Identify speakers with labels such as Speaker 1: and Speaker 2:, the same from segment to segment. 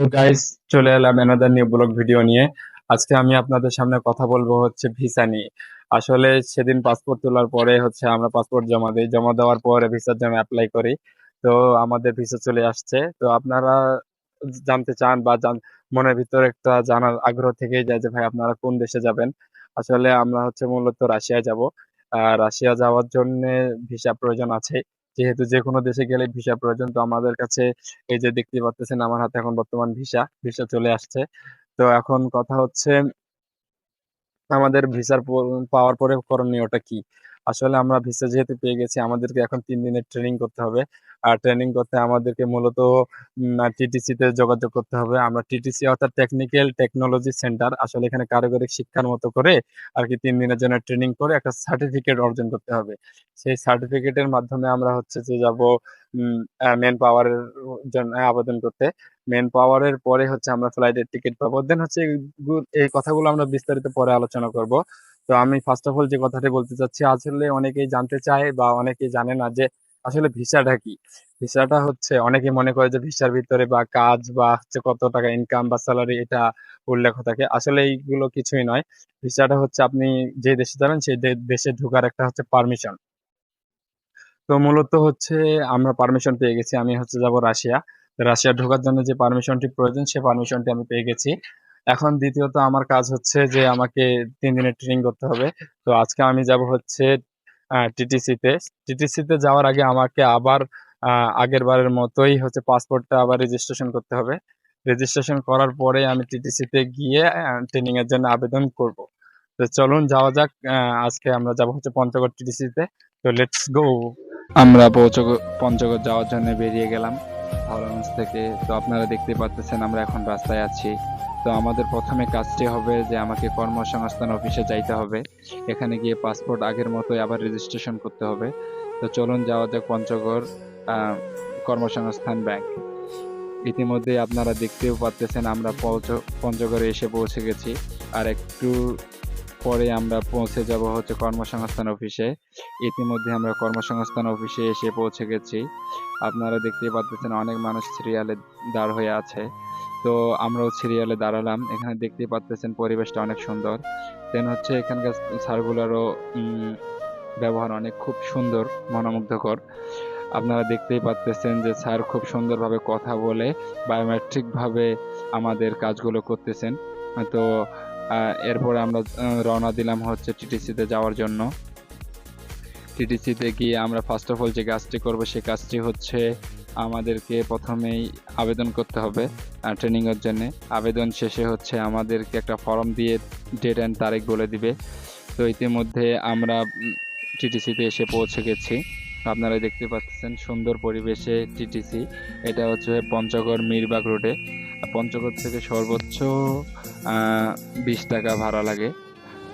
Speaker 1: Guys চলে এলাম another new blog video নিয়ে। আজকে আমি আপনাদের সামনে কথা বলব হচ্ছে ভিসা নিয়ে। আসলে সেদিন পাসপোর্ট তোলার পরে হচ্ছে আমরা পাসপোর্ট জমা দিই। জমা দেওয়ার পরে ভিসার জন্য অ্যাপ্লাই করি। তো আমাদের ভিসা চলে আসছে। তো আপনারা জানতে চান বা মনের ভিতরে একটা জানার আগ্রহ থেকেই যায় যে ভাই আপনারা কোন দেশে যাবেন? আসলে আমরা হচ্ছে মূলত রাশিয়ায় যাব। রাশিয়া যাওয়ার জন্য ভিসা প্রয়োজন আছে যেহেতু যে কোনো দেশে গেলে ভিসা প্রয়োজন, তো আমাদের কাছে এই যে দেখতে পাচ্ছেন আমার হাতে এখন বর্তমান ভিসা ভিসা চলে আসছে। তো এখন কথা হচ্ছে, আমাদের ভিসার পাওয়ার পরে করণীয়টা কি? আসলে আমরা ভিসা যেহেতু পেয়ে গেছি, আমাদেরকে এখন তিন দিনের ট্রেনিং করতে হবে। আর ট্রেনিং করতে আমাদেরকে মূলত টিটিসি তে যোগাযোগ করতে হবে। আমরা টিটিসি অর্থাৎ টেকনিক্যাল টেকনোলজি সেন্টার আসলে এখানে কারিগরি শিক্ষার মতো করে আর কি তিন দিনের জন্য ট্রেনিং করে একটা সার্টিফিকেট অর্জন করতে হবে। সেই সার্টিফিকেটের মাধ্যমে আমরা হচ্ছে যে যাব মেন পাওয়ারের জন্য আবেদন করতে। মেন পাওয়ারের পরে হচ্ছে আমরা ফ্লাইটের টিকিট পাবো। দেন হচ্ছে এই কথাগুলো আমরা বিস্তারিত পরে আলোচনা করব। তো আমি ফার্স্ট অফ অল যে কথাটি বলতে চাচ্ছি আসলে অনেকেই জানতে চায় বা অনেকেই জানে না যে আসলে ভিসাটা কি। ভিসাটা হচ্ছে, অনেকে মনে করে যে ভিসার ভিতরে বা কাজ বা হচ্ছে কত টাকা ইনকাম বা স্যালারি এটা উল্লেখ থাকে। আসলে এইগুলো কিছুই নয়। ভিসাটা হচ্ছে আপনি যে দেশে যাবেন, সেই দেশে ঢোকার একটা হচ্ছে পারমিশন তো মূলত হচ্ছে আমরা পারমিশন পেয়ে গেছি। আমি হচ্ছে যাব রাশিয়া। রাশিয়া ঢোকার জন্য যে পারমিশনটি প্রয়োজন, সে পারমিশনটি আমি পেয়ে গেছি। এখন দ্বিতীয়ত আমার কাজ হচ্ছে যে আমাকে তিন দিনের ট্রেনিং করতে হবে। তো আজকে আমি যাব হচ্ছে টিটিসি তে। টিটিসি যাওয়ার আগে আমাকে আবার আগের বারের মতোই হচ্ছে পাসপোর্টটা আবার রেজিস্ট্রেশন করতে হবে। রেজিস্ট্রেশন করার পরে আমি টিটিসি তে গিয়ে ট্রেনিং এর জন্য আবেদন করব। তো চলুন যাওয়া যাক আজকে আমরা যাব হচ্ছে পঞ্চগড় টিটিসিতে তো। লেটস গো আমরা পঞ্চগড় যাওয়ার জন্য বেরিয়ে গেলাম। হাওড়াগঞ্জ থেকে। তো আপনারা দেখতে পাচ্ছেন আমরা এখন রাস্তায় আছি। তো আমাদের প্রথমে কাজটি হবে যে আমাকে কর্মসংস্থান অফিসে যাইতে হবে। এখানে গিয়ে পাসপোর্ট আগের মতোই আবার রেজিস্ট্রেশন করতে হবে। তো চলুন যাওয়া যাক পঞ্চগড় কর্মসংস্থান ব্যাংক। ইতিমধ্যে আপনারা দেখতেও পাচ্ছেন আমরা পঞ্চগড়ে এসে পৌঁছে গেছি। আর একটু পরে আমরা পৌঁছে যাব হচ্ছে কর্মসংস্থান অফিসে। ইতিমধ্যে আমরা কর্মসংস্থান অফিসে এসে পৌঁছে গেছি। আপনারা দেখতেই পাচ্ছেন অনেক মানুষ সিরিয়ালে দাঁড় হয়ে আছে। তো আমরাও সিরিয়ালে দাঁড়ালাম। এখানে দেখতেই পাচ্ছেন পরিবেশটা অনেক সুন্দর। দেন হচ্ছে এখানকার স্যারগুলোরও ব্যবহার অনেক খুব সুন্দর, মনোমুগ্ধকর। আপনারা দেখতেই পাচ্ছেন যে স্যার খুব সুন্দরভাবে কথা বলে বায়োমেট্রিকভাবে আমাদের কাজগুলো করতেছেন। তো এরপরে আমরা রওনা দিলাম হচ্ছে টিটিসিতে যাওয়ার জন্য। টিটিসিতে গিয়ে আমরা ফার্স্ট অফ অল যে কাজটি করব সেই কাজটি হচ্ছে আমাদেরকে প্রথমেই আবেদন করতে হবে ট্রেনিংয়ের জন্য। আবেদন শেষে হচ্ছে আমাদেরকে একটা ফর্ম দিয়ে ডেট অ্যান্ড তারিখ বলে দিবে। তো ইতিমধ্যে আমরা টিটিসিতে এসে পৌঁছে গেছি। আপনারা দেখতে পাচ্ছেন সুন্দর পরিবেশে টিটিসি। এটা হচ্ছে পঞ্চগড় মিরবাগ রোডে। পঞ্চগড় থেকে সর্বোচ্চ বিশ টাকা ভাড়া লাগে।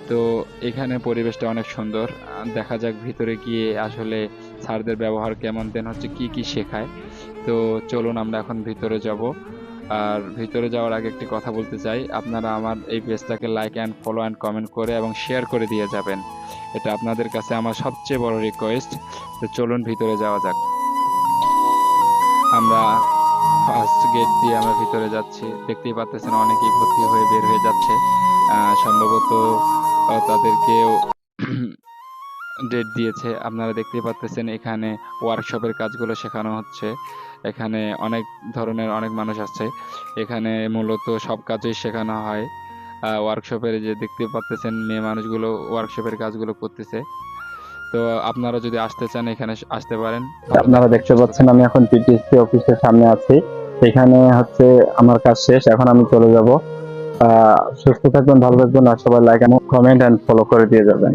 Speaker 1: তো এখানে পরিবেশটা অনেক সুন্দর। দেখা যাক ভিতরে গিয়ে আসলে স্যারদের ব্যবহার কেমন, দেন হচ্ছে কি কি শেখায়। তো চলুন আমরা এখন ভিতরে যাব। আর ভিতরে যাওয়ার আগে একটি কথা বলতে চাই। আপনারা আমার এই পেজটাকে like and follow and comment করে এবং শেয়ার করে দিয়ে যাবেন। এটা আপনাদের কাছে আমার সবচেয়ে বড় রিকোয়েস্ট তো চলুন ভিতরে যাওয়া যাক। আমরা ফার্স্ট গেট দিয়ে আমরা ভিতরে যাচ্ছি। দেখতেই পাচ্ছেন অনেকেই ভর্তি হয়ে বের হয়ে যাচ্ছে। সম্ভবত তাদেরকেও ডেট দিয়েছে। আপনারা দেখতেই পাচ্ছেন এখানে ওয়ার্কশপের কাজগুলো শেখানো হচ্ছে। এখানে অনেক ধরনের অনেক মানুষ আছে। এখানে মূলত সব কাজই শেখানো হয়। ওয়ার্কশপের যে দেখতে পাচ্ছেন মেয়ে মানুষগুলো ওয়ার্কশপের কাজগুলো করতেছে। তো আপনারা যদি আসতে চান এখানে আসতে পারেন।
Speaker 2: আপনারা দেখতে পাচ্ছেন আমি এখন পিটিসি অফিসের সামনে আছি। এখানে হচ্ছে আমার কাজ শেষ, এখন আমি চলে যাব। সুস্থ থাকবেন, ভালো থাকবেন, আর সবাই লাইক কমেন্ট এন্ড ফলো করে দিয়ে যাবেন।